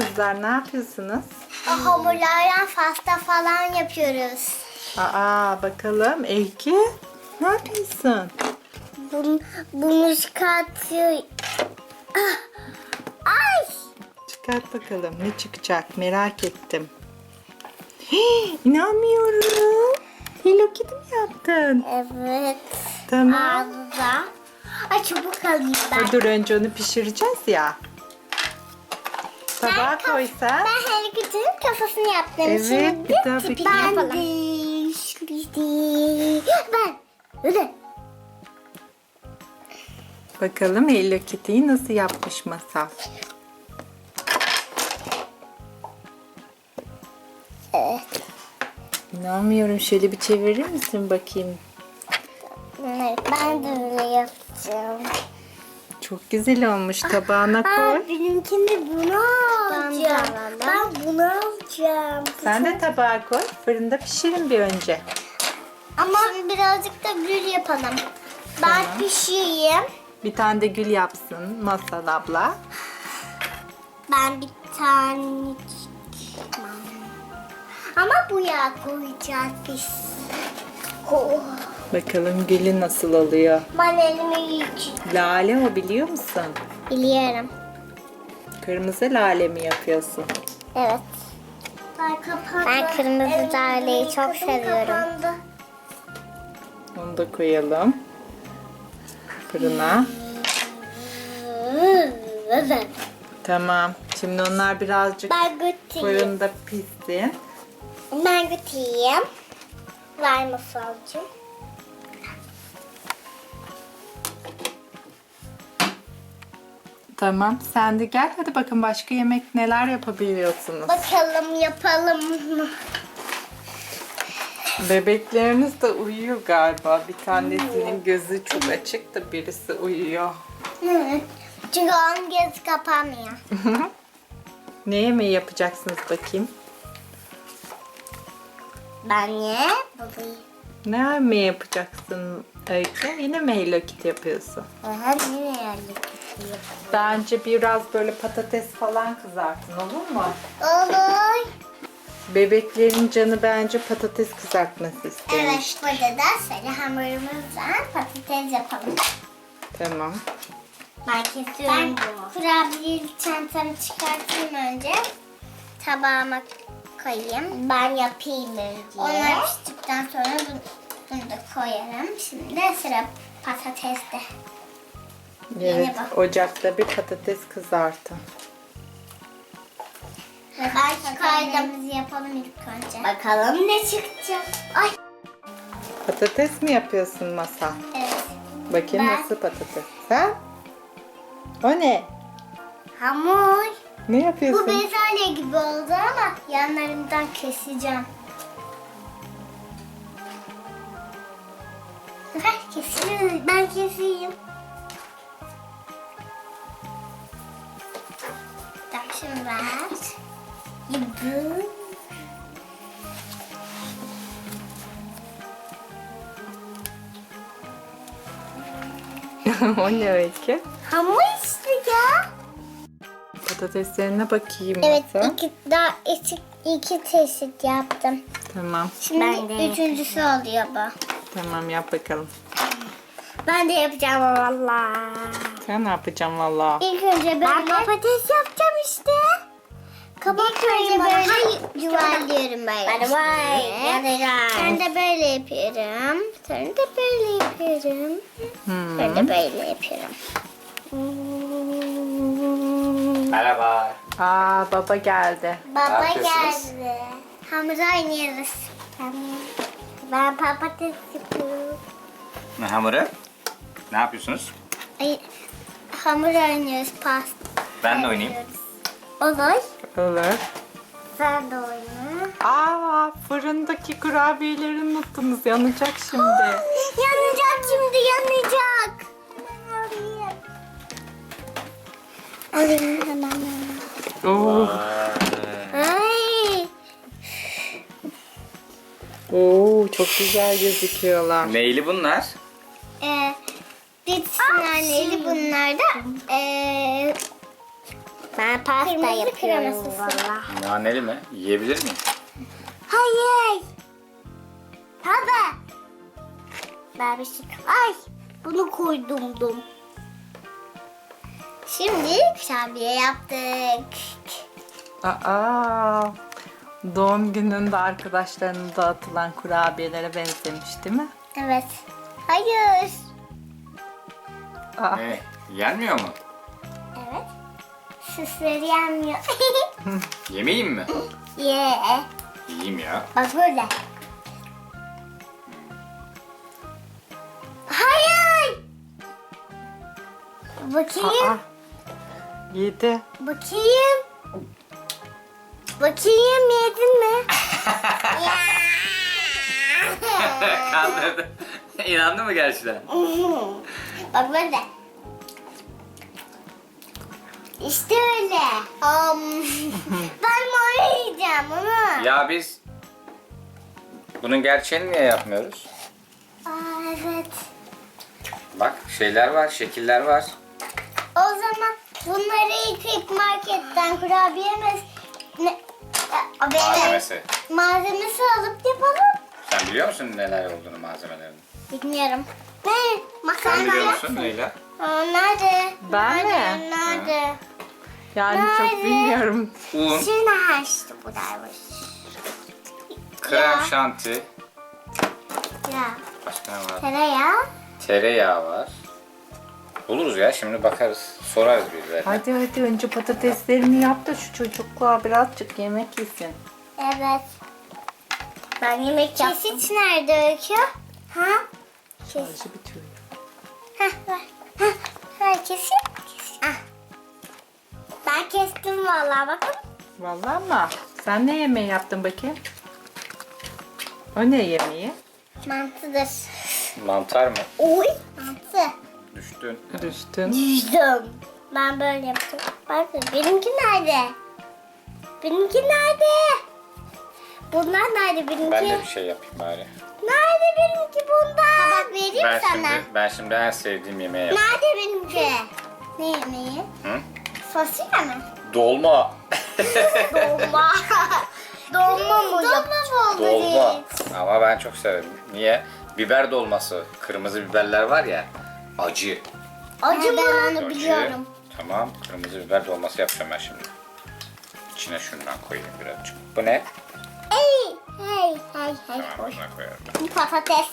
kızlar ne yapıyorsunuz? Hamurlardan pasta falan yapıyoruz. Aa bakalım Eyki ne yapıyorsun? Bunu, bunu çıkartıyor. Ah! Ay! Çıkart bakalım ne çıkacak merak ettim. Hii, inanmıyorum. Hello Kitty mi yaptın? Evet. Tamam. Ağzıda. Ay çabuk alayım ben. Dur önce onu pişireceğiz ya. Tabağa Ben kaf- koy sen. Ben Harry Potter'ın kafasını yaptım. Evet, Şimdi bir daha tipini yapalım. Ben de şimdi ben öyle. Bakalım Hello Kitty'yi nasıl yapmış Masal. Evet. İnanmıyorum. Şöyle bir çevirir misin bakayım? Evet, ben de öyle yapacağım. Çok güzel olmuş. Tabağına Aa, koy. benimkini bunu alacağım. Ben bunu alacağım. Sen de tabağa koy. Fırında pişirin bir önce. Ama birazcık da gül yapalım. Ben pişireyim. Bir tane de gül yapsın Masal abla. Ben bir tane ama bu yağ koyacağız biz. Oh. Bakalım gülü nasıl oluyor. Ben elimi yiyeceğim. Lale o biliyor musun? Biliyorum. Kırmızı lale mi yapıyorsun? Evet. Ben kırmızı laleyi çok seviyorum. Onu da koyalım. Fırına. Evet. Tamam. Şimdi onlar birazcık Ben fırında pişsin. Ben götüreyim. Ver masalcığım. Tamam. Sen de gel. Hadi bakın başka yemek neler yapabiliyorsunuz. Bakalım yapalım mı? Bebekleriniz de uyuyor galiba. Bir tanesinin gözü çok açık da birisi uyuyor. Hı. Çünkü onun gözü kapanmıyor. Ne yemeği yapacaksınız bakayım? Ben niye? Babayı. Ne yemeği yapacaksın Öykü? Yine mi Hello Kitty yapıyorsun? Aha yine yerlik Bence biraz böyle patates falan kızartın olur mu? Olur. Bebeklerin canı bence patates kızartması istemiş. Evet burada da şöyle hamurumuzdan patates yapalım. Tamam. Ben kesiyorum Ben kurabiye çantamı çıkartayım önce. Tabağıma koyayım. Ben yapayım önce. Onlar piştikten sonra bunu, bunu da koyarım. Şimdi sıra patateste. Evet, bak. ocakta bir patates kızartın. Ben çıkardım. yapalım ilk önce. Bakalım ne çıkacak. Ay. Patates mi yapıyorsun Masa? Evet. Bakayım Ben- nasıl patates. Sen? O ne? Hamur. Ne Bu yapıyorsun? bezelye gibi oldu ama yanlarından keseceğim. Ver keseyim. Ben keseyim. Şimdi ver. Gibi. o ne Öykü? Hamur işte ya. Patateslerine bakayım Evet Masa. iki, daha iki, iki çeşit yaptım. Tamam. Şimdi üçüncüsü oluyor bu. Tamam yap bakalım. Ben de yapacağım valla. Sen ne yapacaksın valla? İlk önce böyle... Ben patates yapacağım işte. Kabak önce böyle yuvarlıyorum böyle. Ben vay yanacağım. Ben de böyle yapıyorum. Sonra da böyle yapıyorum. Hmm. Sonra da böyle yapıyorum. Merhaba. Aa baba geldi. Baba yapıyorsunuz? geldi. Hamur oynuyoruz. Tamam. Ben patates yapıyorum. Ne hamuru? Ne yapıyorsunuz? Ay, hamur oynuyoruz pasta. Ben de oynayayım. Olur. Olur. Sen de oyna. Aa fırındaki kurabiyeleri unuttunuz. Yanacak şimdi. yanacak şimdi yanacak. Alayım. Hemen. Oo. Ay. Oo çok güzel gözüküyorlar. Neyli bunlar? Ee, bir taneli bunlar da Ben pasta Kırmızı yapıyorum kremasısı. valla. Naneli mi? Yiyebilir miyim? Hayır. Tabi. Ben bir şey... Ay bunu koydum dum. Şimdi kurabiye yaptık. Aa, doğum gününde arkadaşlarına dağıtılan kurabiyelere benzemiş değil mi? Evet. Hayır. Aa, Ne? Yenmiyor mu? Evet. Süsleri yenmiyor. Yemeyeyim mi? Ye. Yiyeyim ya. Bak böyle. Hayır. Bakayım. aa. Yedi. Bakayım. Bakayım yedin mi? Ya. Kandırdı. İnandın mı gerçekten? Bak böyle. İşte öyle. Um, ben mor yiyeceğim onu. Ya biz bunun gerçeğini niye yapmıyoruz? Aa, evet. Bak şeyler var, şekiller var. O zaman bunları yıkayıp marketten kurabiye mes- ne, benim. Malzemesi. Malzemesi alıp yapalım. Sen biliyor musun neler olduğunu malzemelerin? Bilmiyorum. Ne? Sen Makarna biliyor musun Leyla? Aa, nerede? Ben nerede? mi? Nerede? Yani çok Nerede? bilmiyorum. Un, Şimdi ha işte bu dermiş. krem Ya. şanti, Ya. başka ne var? Tereyağı. Tereyağı var. Buluruz ya şimdi bakarız. Sorarız birilerine. Hadi hadi önce patateslerini yap da şu çocukluğa birazcık yemek yesin. Evet. Ben yemek yaptım. Kesiç nerede Öykü? Ha? Kes. Şarjı bitiyor. Heh, ver. Heh, ver kesin. Ah. Ben kestim vallahi bakın. Vallahi ama sen ne yemeği yaptın bakayım? O ne yemeği? Mantıdır. Mantar mı? Oy. Mantı. Düştün. Düştün. Yüzdüm. Ben böyle yaptım. Bakın benimki nerede? Benimki nerede? Bunlar nerede benimki? Ben de bir şey yapayım bari. Nerede benimki bundan? Tabak vereyim Ben sana. şimdi, ben şimdi en sevdiğim yemeği yapayım. Nerede benimki? ne yemeği? Hı? Fasulye mi? Dolma. Dolma. Dolma mı? Dolma mı oldu? Dolma. Ama ben çok severim. Niye? Biber dolması. Kırmızı biberler var ya. Acı. Acı mı? Ben onu Acı. biliyorum. Tamam. Kırmızı biber dolması yapacağım ben şimdi. İçine şundan koyayım birazcık. Bu ne? Hey. Tamam koy. buna koyarım. Bu patates.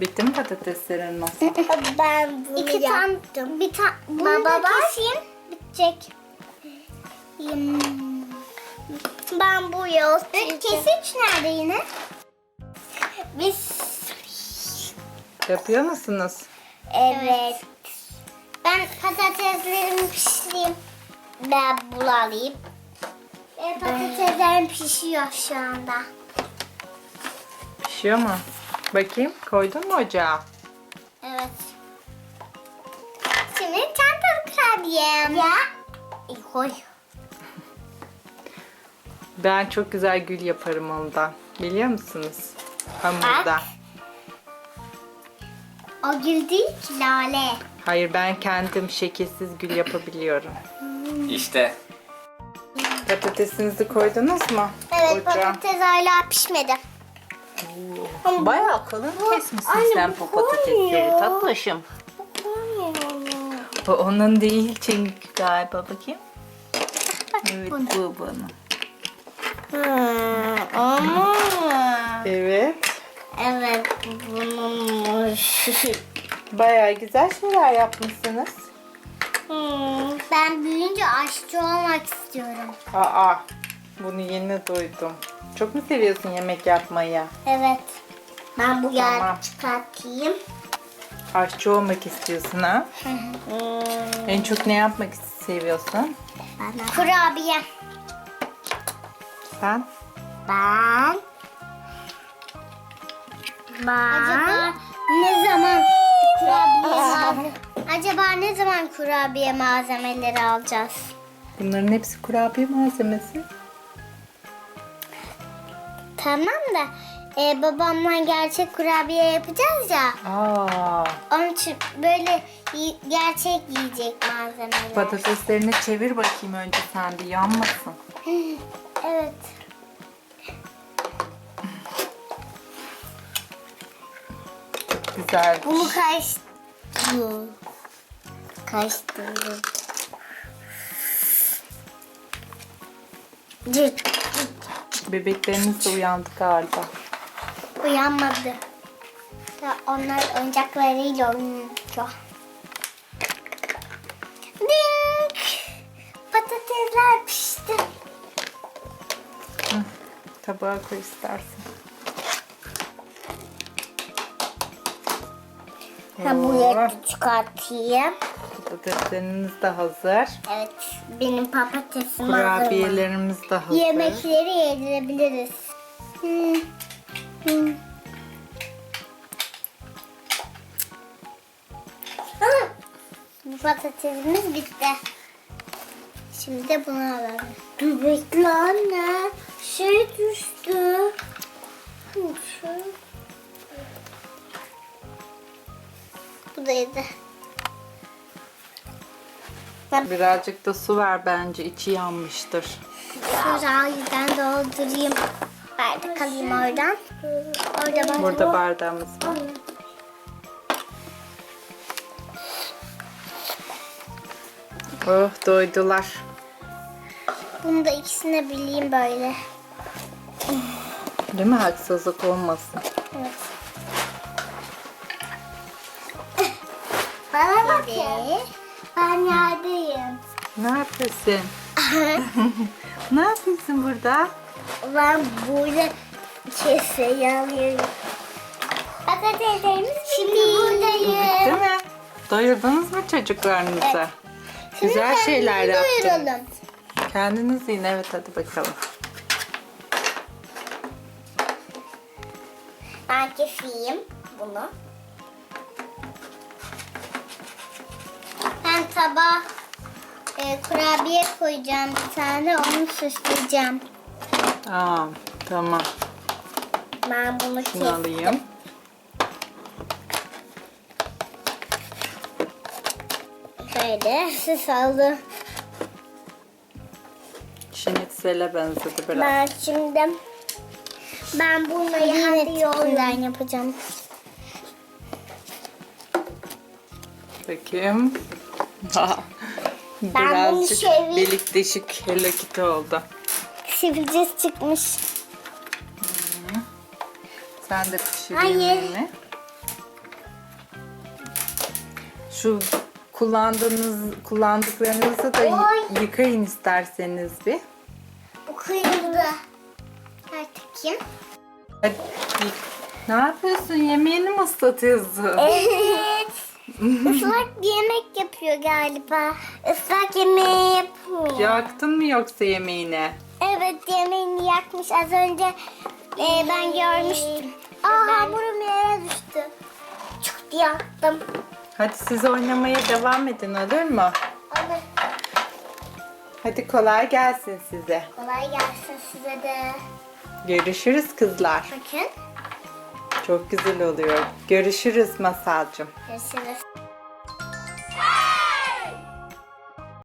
Bitti mi patateslerin nasıl? Ben bunu İki yaptım. Bir tane. Bunu da keseyim. Bitecek. Hmm. Ben bu yol. Kesiç nerede yine? Biz Yapıyor musunuz? Evet. Ben patateslerimi pişireyim. Ben bunu alayım. E, patateslerim pişiyor şu anda. Pişiyor mu? Bakayım koydun mu ocağa? Evet. Şimdi çantalı kurabiyem. Ya. E, koy. Ben çok güzel gül yaparım ondan. Biliyor musunuz? Hamurda. Bak. O gül değil ki lale. Hayır ben kendim şekilsiz gül yapabiliyorum. İşte Patatesinizi koydunuz mu? Evet Ocağa. patates hala pişmedi. Bayağı kalın kesmişsin anne, sen bu patatesleri koymuyor. tatlışım. Bu onun değil çünkü galiba bakayım. Evet bu bunun. Ama. Evet. Evet bununmuş. Bayağı güzel şeyler yapmışsınız. Hmm, ben büyüyünce aşçı olmak istiyorum. Aa bunu yeni duydum. Çok mu seviyorsun yemek yapmayı? Evet. Ben bu yer Tamam. çıkartayım. Aşçı olmak istiyorsun ha? En çok ne yapmak seviyorsun? Kurabiye. Sen? Ben. Ben. Acaba ne zaman kurabiye malzeme- Acaba ne zaman kurabiye malzemeleri alacağız? Bunların hepsi kurabiye malzemesi. Tamam da e, babamla gerçek kurabiye yapacağız ya. Aa, Onun için böyle gerçek yiyecek malzemeler. patateslerini çevir bakayım önce sen bir yanmasın. Evet. Güzel. Bunu karıştır. Karıştırdım. Cırt. Bebekleriniz de uyandı galiba. Uyanmadı. Ya onlar oyuncaklarıyla oynuyor. Dink. Patatesler pişti. Tabağa koy istersen. Ha Oo, buraya çıkartayım. Patatesleriniz de hazır. Evet, benim patatesim hazır. Kurabiyelerimiz de hazır. Yemekleri yedirebiliriz. Hmm. Hmm. Aa, Bu patatesimiz bitti. Şimdi de bunu alalım. Dur bekle anne. Şey düştü. Bu da yedi. Birazcık da su ver bence içi yanmıştır. Şurayı ben doldurayım. Bardak alayım oradan. Orada bak. Burada bardağımız var. Oh doydular. Bunu da ikisine bileyim böyle. Değil mi? Haksızlık olmasın. Evet. Bana bak ya. Ben yerdeyim. Ne yapıyorsun? ne yapıyorsun burada? ben burada keseyi alıyorum. Patateslerimiz Şimdi buradayım. Bitti mi? Doyurdunuz mu çocuklarınızı? Güzel şeyler yaptınız. Doyuralım. Kendiniz yiyin evet hadi bakalım. Ben keseyim bunu. Ben tabağa e, kurabiye koyacağım bir tane onu süsleyeceğim. Aa, tamam. Ben bunu Şunu kestim. alayım. Şöyle süs aldım. Şinitzele benzedi biraz. Ben şimdi ben bunları hadi yoldan yapacağım. Bakayım. bunu Birazcık çevireyim. delik deşik Hello Kitty oldu. Sivilcesi çıkmış. Sen de pişir Hayır. yemeğini. Şu kullandığınız kullandıklarınızı da y- Oy. yıkayın isterseniz bir. Bu kıyıldı. Artık kim? Hadi. Ne yapıyorsun? Yemeğini mi ıslatıyorsun? Evet. Islak yemek yapıyor galiba. Islak yemeği yapmıyor. Yaktın mı yoksa yemeğini? Evet yemeğini yakmış az önce e, ben görmüştüm. Aa hamurum yere düştü. Çok yaktım. Hadi siz oynamaya devam edin olur mu? Alır. Hadi kolay gelsin size. Kolay gelsin size de. Görüşürüz kızlar. Bakın. Çok güzel oluyor. Görüşürüz Masalcığım. Görüşürüz.